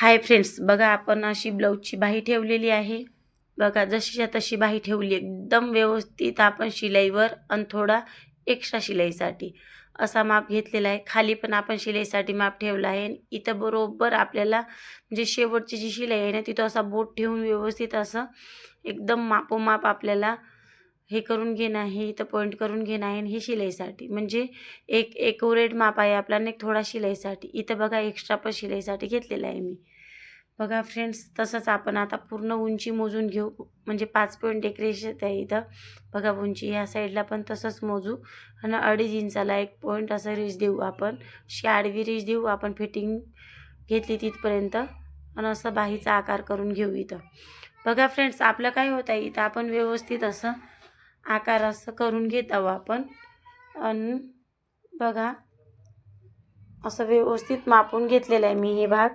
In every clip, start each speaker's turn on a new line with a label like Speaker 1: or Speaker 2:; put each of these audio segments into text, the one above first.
Speaker 1: Hi friends बघा आपण अशी ब्लाऊजची बाही ठेवलेली आहे. बघा जशीच्या तशी बाही ठेवली एकदम व्यवस्थित आपण शिलाईवर आणि थोडा एक्स्ट्रा शिलाईसाठी असा माप घेतलेला आहे. खाली पण आपण शिलाईसाठी माप ठेवला आहे. इथं बरोबर आपल्याला म्हणजे शेवटची जी शिलाई आहे ना तिथं असा बोट ठेवून व्यवस्थित असं एकदम मापोमाप आपल्याला हे करून घेणं आहे इथं पॉईंट करून घेणं आहे आणि हे शिलाईसाठी. म्हणजे एक एकोरेट माप आहे आपला एक थोडा शिलाईसाठी. इथं बघा एक्स्ट्रा पण शिलाईसाठी घेतलेला आहे मी. बघा फ्रेंड्स तसंच आपण आता पूर्ण उंची मोजून घेऊ. म्हणजे पाच पॉईंट एक रेषेत आहे इथं. बघा उंची ह्या साईडला पण तसंच मोजू. आणि अडीच इंचाला एक पॉईंट असं रेष देऊ आपण. अशी आडवी रेष देऊ आपण फिटिंग घेतली तिथपर्यंत. आणि असं बाहीचा आकार करून घेऊ इथं. बघा फ्रेंड्स आपलं काय होत आहे इथं आपण व्यवस्थित असं आकार असं करून घेत आहो आपण. आणि बघा असं व्यवस्थित मापून घेतलेलं आहे मी हे भाग.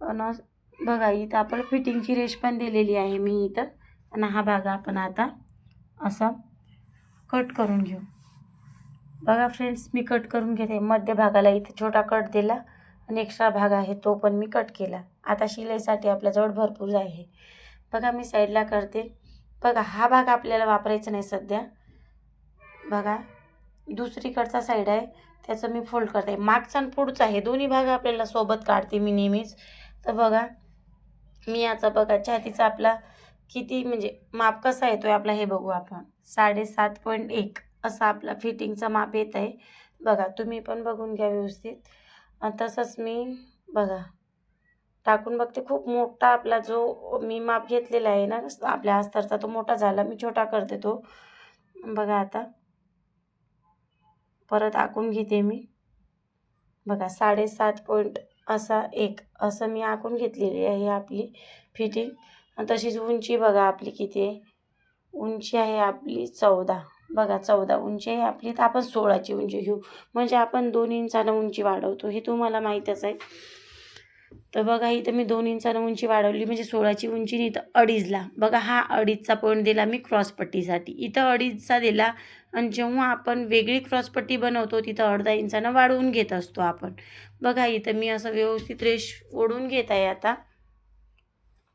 Speaker 1: आणि बघा इथं आपण फिटिंगची रेश पण दिलेली आहे मी इथं. आणि हा भाग आपण आता असा कट करून घेऊ. बघा फ्रेंड्स मी कट करून घेते. मध्य भागाला इथे छोटा कट दिला. आणि एक्स्ट्रा भाग आहे तो पण मी कट केला. आता शिलाईसाठी आपल्याजवळ भरपूर आहे. बघा मी साईडला करते. बघा हा भाग आपल्याला वापरायचा नाही सध्या. बघा दुसरीकडचा साईड आहे. त्याचं मी फोल्ड करते. मागचा आणि पुढचा आहे. दोन्ही भाग आपल्याला सोबत काढते मी नेहमीच. तर बघा मी याचा बघा छातीचा आपला किती म्हणजे माप कसा येतो आहे आपला हे बघू आपण. साडेसात पॉईंट एक असा आपला फिटिंगचा माप येत आहे. बघा तुम्ही पण बघून घ्या व्यवस्थित. तसंच मी बघा टाकून बघते. खूप मोठा आपला जो मी माप घेतलेला आहे ना आपल्या अस्तरचा तो मोठा झाला मी छोटा करते तो. बघा आता. परत आखून घेते मी. बघा साडेसात पॉईंट असा एक असं मी आखून घेतलेली आहे आपली फिटिंग. तशीच उंची बघा आपली किती आहे. उंची आहे आपली चौदा. बघा चौदा उंची आहे आपली. तर आपण सोळाची उंची घेऊ. म्हणजे आपण दोन इंचानं उंची वाढवतो. हे तुम्हाला माहीतच आहे. तर बघा इथं मी दोन इंचानं उंची वाढवली म्हणजे सोळाची उंची नाही इथं अडीचला. बघा हा अडीचचा पॉईंट दिला मी क्रॉसपट्टीसाठी इथं अडीचचा दिला आणि जेव्हा आपण वेगळी क्रॉसपट्टी बनवतो तिथं अर्धा इंचानं वाढवून घेत असतो आपण. बघा इथं मी असं व्यवस्थित रेश ओढून घेत आहे आता.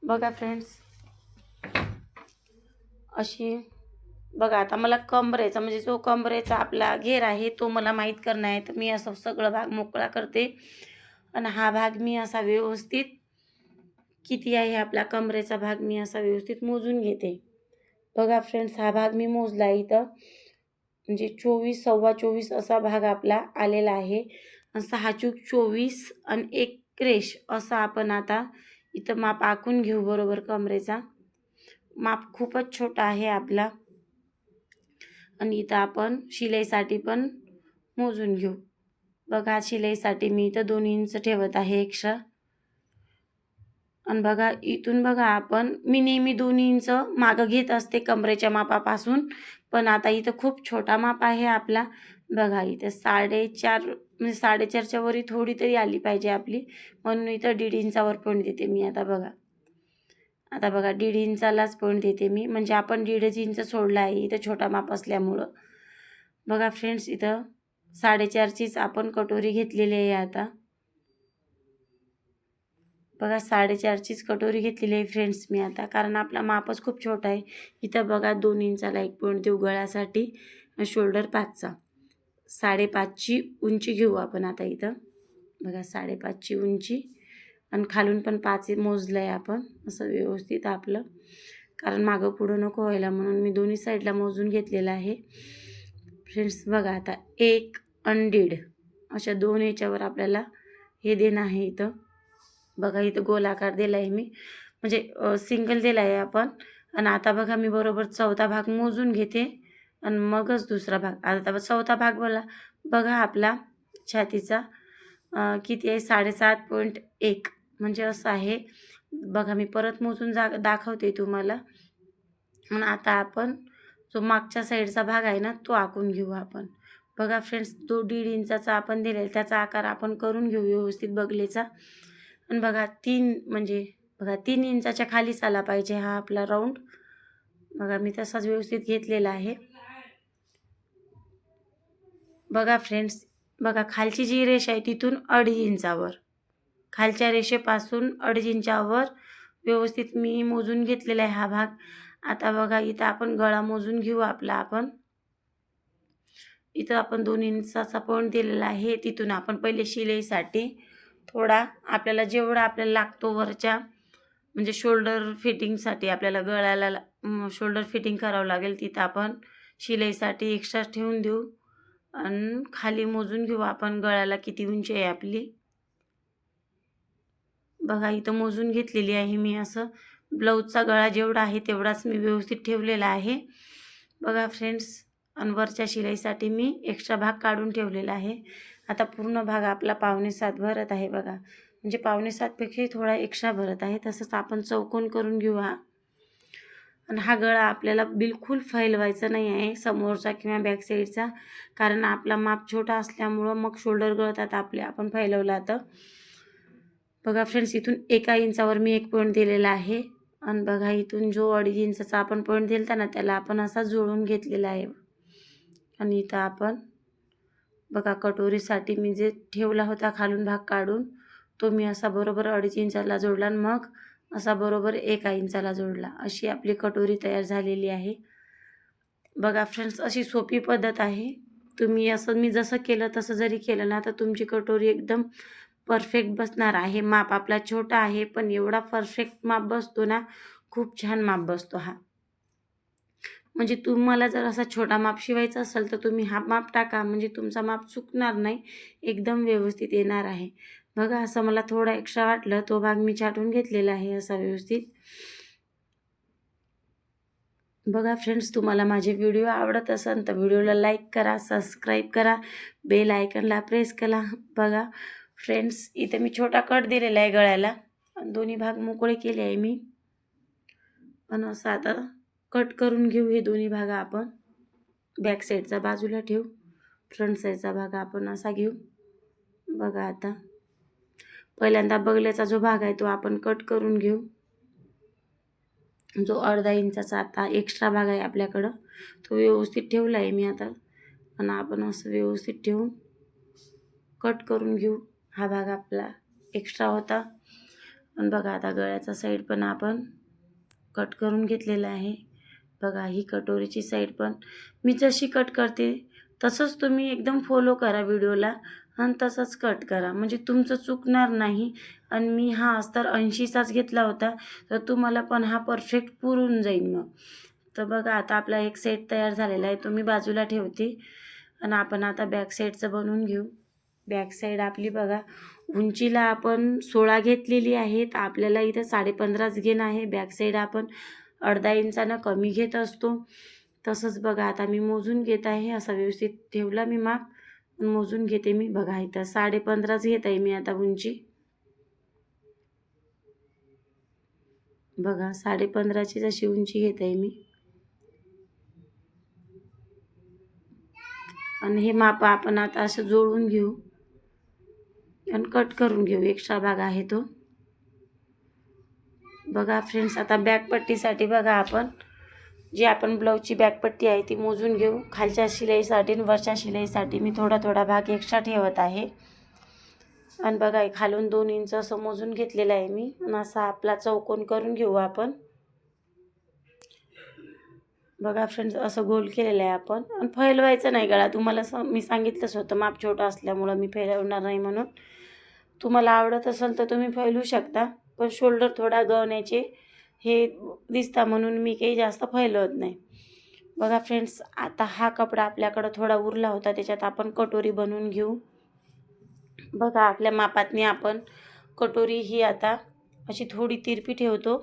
Speaker 1: बघा फ्रेंड्स. अशी बघा आता मला कमरेचा म्हणजे जो कमरेचा आपला घेर आहे तो मला माहीत करणं आहे. तर मी असं सगळं भाग मोकळा करते. आणि हा भाग मी असा व्यवस्थित किती आहे आपला कमरेचा भाग मी असा व्यवस्थित मोजून घेते. बघा फ्रेंड्स हा भाग मी मोजला इथं. म्हणजे चोवीस सव्वा चोवीस असा भाग आपला आलेला आहे. सहा चूक चोवीस आणि एक रेश असं आपण आता इथं माप आखून घेऊ बरोबर कमरेचा. माप खूपच छोटा आहे आपला. आणि इथं आपण शिलाईसाठी पण मोजून घेऊ. बघा शिलाईसाठी मी इथं दोन इंच ठेवत आहे एक्स्ट्रा आणि बघा इथून बघा आपण मी नेहमी दोन इंच मागं घेत असते कमरेच्या मापापासून पण आता इथं खूप छोटा माप आहे आपला. बघा इथं साडेचार म्हणजे साडेचारच्या वरी थोडी तरी आली पाहिजे आपली म्हणून इथं दीड इंचावर पण देते मी आता बघा. आता बघा दीड इंचालाच पॉईंट देते मी म्हणजे आपण दीडच इंच सोडला आहे इथं छोटा माप असल्यामुळं. बघा फ्रेंड्स इथं साडेचारचीच आपण कटोरी घेतलेली आहे आता. बघा साडेचारचीच कटोरी घेतलेली आहे फ्रेंड्स मी आता. कारण आपला मापच खूप छोटा आहे. इथं बघा दोन इंचाला एक पॉईंट देऊ गळ्यासाठी शोल्डर पाचचा. साडेपाचची उंची घेऊ आपण आता इथं. बघा साडेपाचची उंची. आणि खालून पण पाच मोजलं आहे आपण. असं व्यवस्थित आपलं. कारण मागं पुढं नको व्हायला म्हणून मी दोन्ही साईडला मोजून घेतलेलं आहे. फ्रेंड्स बघा आता एक अनडीड अशा दोन याच्यावर आपल्याला हे देणं आहे इथं. बघा इथं गोलाकार दिला आहे मी. म्हणजे सिंगल दिला आहे आपण. आणि आता बघा मी बरोबर चौथा भाग मोजून घेते. आणि मगच दुसरा भाग. आता चौथा भाग बोला. बघा आपला छातीचा किती आहे? साडेसात पॉईंट एक. म्हणजे असं आहे. बघा मी परत मोजून जा दाखवते तुम्हाला. आणि आता आपण जो मागच्या साईडचा भाग आहे ना तो आखून घेऊ आपण. बघा फ्रेंड्स तो दीड इंचाचा आपण दिलेला त्याचा आकार आपण करून घेऊ व्यवस्थित बगलेचा. आणि बघा तीन म्हणजे बघा तीन इंचाच्या खालीच आला पाहिजे हा आपला राऊंड बघा मी तसाच व्यवस्थित घेतलेला आहे. बघा फ्रेंड्स बघा खालची जी रेष आहे तिथून अडीच इंचावर. खालच्या रेषेपासून अडीच इंचावर व्यवस्थित मी मोजून घेतलेला आहे हा भाग. आता बघा इथं आपण गळा मोजून घेऊ आपला आपण. इथं आपण दोन इंचाचा पॉईंट दिलेला आहे. तिथून आपण पहिले शिलाईसाठी थोडा आपल्याला जेवढा आपल्याला लागतो वरच्या म्हणजे शोल्डर फिटिंगसाठी आपल्याला गळ्याला शोल्डर फिटिंग करावं लागेल. तिथं आपण शिलाईसाठी एक्स्ट्रा ठेवून देऊ. आणि खाली मोजून घेऊ आपण गळ्याला किती उंची आहे आपली. बघा इथं मोजून घेतलेली आहे मी असं. ब्लाऊजचा गळा जेवढा आहे तेवढाच मी व्यवस्थित ठेवलेला आहे. बघा फ्रेंड्स आणि वरच्या शिलाईसाठी मी एक्स्ट्रा भाग काढून ठेवलेला आहे. आता पूर्ण भाग आपला पावणे सात भरत आहे बघा. म्हणजे पावणे सातपेक्षाही थोडा एक्स्ट्रा भरत आहे. तसंच आपण चौकोन करून घेऊ हा. आणि हा गळा आपल्याला बिलकुल फैलवायचा नाही आहे समोरचा किंवा बॅक साईडचा कारण आपला माप छोटा असल्यामुळं मग शोल्डर गळतात आपले आपण फैलवला तर. बघा फ्रेंड्स इथून एका इंचावर मी एक पॉईंट दिलेला आहे. आणि बघा इथून जो अडीच इंचाचा आपण पॉईंट दिला ना त्याला आपण असा जुळून घेतलेला आहे. आणि इथं आपण बघा कटोरीसाठी मी जे ठेवला होता खालून भाग काढून तो मी असा बरोबर अडीच इंचाला जोडला आणि मग असा बरोबर एका इंचाला जोडला. अशी आपली कटोरी तयार झालेली आहे. बघा फ्रेंड्स अशी सोपी पद्धत आहे. तुम्ही असं मी जसं केलं तसं जरी केलं ना तर तुमची कटोरी एकदम परफेक्ट बसणार आहे. माप आपला छोटा आहे पण एवढा परफेक्ट माप बसतो ना खूप छान माप बसतो हा. म्हणजे तुम्हाला जर असा छोटा माप शिवायचा असेल तर तुम्ही हा माप टाका. म्हणजे तुमचा माप चुकणार नाही एकदम व्यवस्थित येणार आहे. बघा असं मला थोडा एक्स्ट्रा वाटलं. तो भाग मी छाटून घेतलेला आहे असा व्यवस्थित. बघा फ्रेंड्स तुम्हाला माझे व्हिडिओ आवडत असेल तर व्हिडिओला लाईक करा सबस्क्राईब करा. बेल आयकनला प्रेस करा. बघा फ्रेंड्स इथे मी छोटा कट दिलेला आहे गळ्याला. दोन्ही भाग मोकळे केले आहे मी. आणि असं आता कट करून घेऊ हे दोन्ही भाग आपण. बॅक साईडचा बाजूला ठेवू. फ्रंट साईडचा भाग आपण असा घेऊ. बघा आता. पहिल्यांदा बगल्याचा जो भाग आहे तो आपण कट करून घेऊ. जो अर्धा इंचाचा आता एक्स्ट्रा भाग आहे आपल्याकडं तो व्यवस्थित ठेवला आहे मी आता. आणि आपण असं व्यवस्थित ठेवून कट करून घेऊ. हा भाग आपला एक्स्ट्रा होता. आणि बघा आता गळ्याचा साईड पण आपण कट करून घेतलेला आहे. बघा ही कटोरीची साईड पण मी जशी कट करते तसंच तुम्ही एकदम फॉलो करा व्हिडिओला आणि तसंच कट करा. म्हणजे तुमचं चुकणार नाही. आणि मी हा अस्तर ऐंशीचाच घेतला होता तर तुम्हाला पण हा परफेक्ट पुरून जाईल मग. तर बघा आता आपला एक सेट तयार झालेला आहे. तो मी बाजूला ठेवते. आणि आपण आता बॅक सेटचं बनवून घेऊ. बॅक साईड आपली बघा. उंचीला आपण सोळा घेतलेली आहे तर आपल्याला इथं साडेपंधराच घेणं आहे. बॅक साईड आपण अर्धा इंचानं कमी घेत असतो. तसंच बघा आता मी मोजून घेत आहे. असा व्यवस्थित ठेवला मी माप. मोजून घेते मी. बघा इथं साडेपंधराच घेत आहे मी आता उंची. बघा साडेपंधराची जशी उंची घेत आहे मी. आणि हे माप आपण आता असं जोडून घेऊ. आणि कट करून घेऊ. एक्स्ट्रा भाग आहे तो. बघा फ्रेंड्स आता बॅकपट्टीसाठी बघा आपण. जी आपण ब्लाऊजची बॅकपट्टी आहे ती मोजून घेऊ. खालच्या शिलाईसाठी आणि वरच्या शिलाईसाठी मी थोडा थोडा भाग एक्स्ट्रा ठेवत आहे. आणि बघा खालून दोन इंच असं मोजून घेतलेलं आहे मी. आणि असा आपला चौकोन करून घेऊ आपण. बघा फ्रेंड्स असं गोल केलेलं आहे आपण. आणि फैलवायचं नाही गळा. तुम्हाला स मी सांगितलंच होतं माप छोटं असल्यामुळं मी फैलवणार नाही म्हणून. तुम्हाला आवडत असेल तर तुम्ही फैलू शकता पण शोल्डर थोडा गवण्याचे हे दिसता म्हणून मी काही जास्त फैलवत नाही. बघा फ्रेंड्स आता हा कपडा आपल्याकडं थोडा उरला होता त्याच्यात आपण कटोरी बनवून घेऊ. बघा आपल्या मापातनी आपण कटोरी ही आता अशी थोडी तिरपी ठेवतो.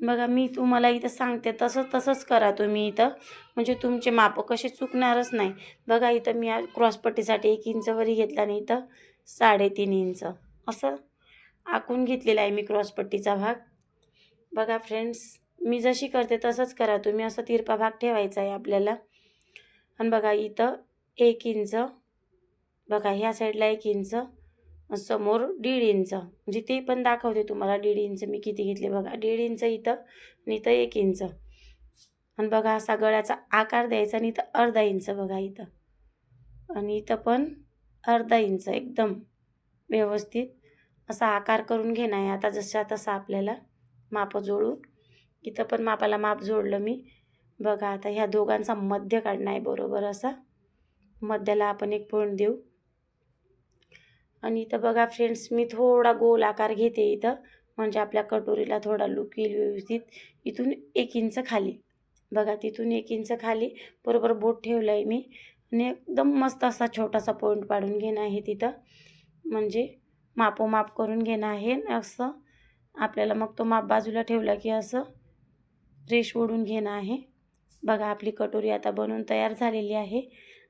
Speaker 1: बघा मी तुम्हाला इथं सांगते तसंच तसंच करा तुम्ही इथं. म्हणजे तुमचे माप कसे चुकणारच नाही. बघा इथं मी क्रॉसपट्टीसाठी एक इंचवरी घेतला आणि इथं साडेतीन इंच. असं आखून घेतलेला आहे मी क्रॉसपट्टीचा भाग. बघा फ्रेंड्स मी जशी करते तसंच करा तुम्ही. असं तिरपा भाग ठेवायचा आहे आपल्याला. आणि बघा इथं एक इंच. बघा ह्या साईडला एक इंच. समोर दीड इंच. म्हणजे ते पण दाखवते तुम्हाला दीड इंच मी किती घेतले. बघा दीड इंच इथं आणि इथं एक इंच. आणि बघा असा गळ्याचा आकार द्यायचा आणि इथं अर्धा इंच बघा इथं. आणि इथं पण अर्धा इंच एकदम व्यवस्थित असा आकार करून घेणं आहे. आता जसा तसा आपल्याला मापं जोडून इथं पण मापाला माप जोडलं मी. बघा आता ह्या दोघांचा मध्य काढणं आहे बरोबर असा. मध्याला आपण एक पॉईंट देऊ. आणि इथं बघा फ्रेंड्स मी थोडा गोल आकार घेते इथं. म्हणजे आपल्या कटोरीला थोडा लुक येईल व्यवस्थित. इथून एक इंच खाली. बघा तिथून एक इंच खाली. बरोबर बोट ठेवलं आहे मी. आणि एकदम मस्त असा छोटासा पॉईंट पाडून घेणं आहे तिथं. म्हणजे मापोमाप करून घेणं आहे असं आपल्याला मग तो माप बाजूला ठेवला की असं रेश ओढून घेणं आहे. बघा आपली कटोरी आता बनवून तयार झालेली आहे.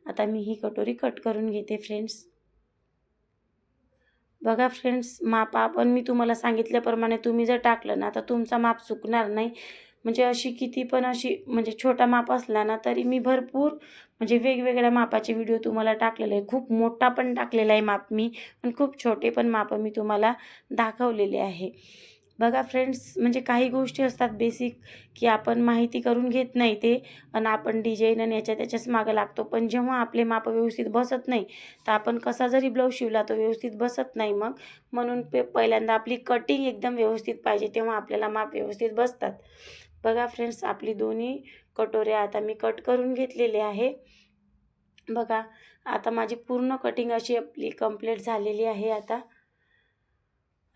Speaker 1: आता मी ही कटोरी कट करून घेते फ्रेंड्स बघा फ्रेंड्स माप आपण मी तुम्हाला सांगितल्याप्रमाणे तुम्ही जर टाकलं ना तर तुमचा माप चुकणार नाही. म्हणजे अशी किती पण अशी म्हणजे छोटा माप असला ना तरी मी भरपूर म्हणजे वेगवेगळ्या मापाचे व्हिडिओ तुम्हाला टाकलेले आहे. खूप मोठा पण टाकलेला आहे माप मी आणि खूप छोटे पण माप मी तुम्हाला दाखवलेले आहे. बघा फ्रेंड्स म्हणजे काही गोष्टी असतात बेसिक की आपण माहिती करून घेत नाही ते आणि आपण डिझाईन आणि याच्या त्याच्याच मागं लागतो. पण जेव्हा आपले माप व्यवस्थित बसत नाही तर आपण कसा जरी ब्लाऊज शिवला तो व्यवस्थित बसत नाही मग. म्हणून पे पहिल्यांदा आपली कटिंग एकदम व्यवस्थित पाहिजे तेव्हा आपल्याला माप व्यवस्थित बसतात. बघा फ्रेंड्स आपली दोन्ही कटोऱ्या आता मी कट करून घेतलेले आहे. बघा आता माझी पूर्ण कटिंग अशी आपली कंप्लीट झालेली आहे आता.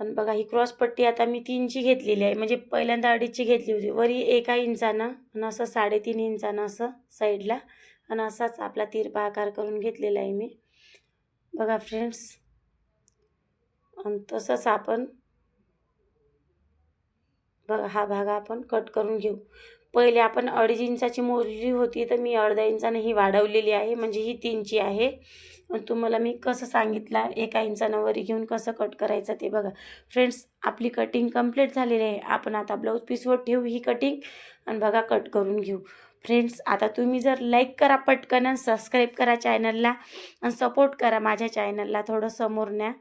Speaker 1: आणि बघा ही क्रॉसपट्टी आता मी तीनची घेतलेली आहे. म्हणजे पहिल्यांदा अडीचची घेतली होती. वरी एका इंचानं आणि असं साडेतीन इंचानं असं साईडला. आणि असाच आपला तिरपा आकार करून घेतलेला आहे मी. बघा फ्रेंड्स आणि तसंच आपण बघा हा भाग आपण कट करून घेऊ. पहिले आपण अडीच इंचाची मोजली होती तर मी अर्धा इंचानं ही वाढवलेली आहे. म्हणजे ही तीनची आहे. आणि तुम्हाला मी कसं सांगितलं एका इंचानं वरी घेऊन कसं कट करायचं ते बघा. फ्रेंड्स आपली कटिंग कंप्लीट झालेली आहे. आपण आता ब्लाऊज पीसवर ठेवू ही कटिंग आणि बघा कट करून घेऊ. फ्रेंड्स आता तुम्ही जर लाईक करा पटकन सबस्क्राईब करा चॅनलला आणि सपोर्ट करा माझ्या चॅनलला थोडं समोर न्या.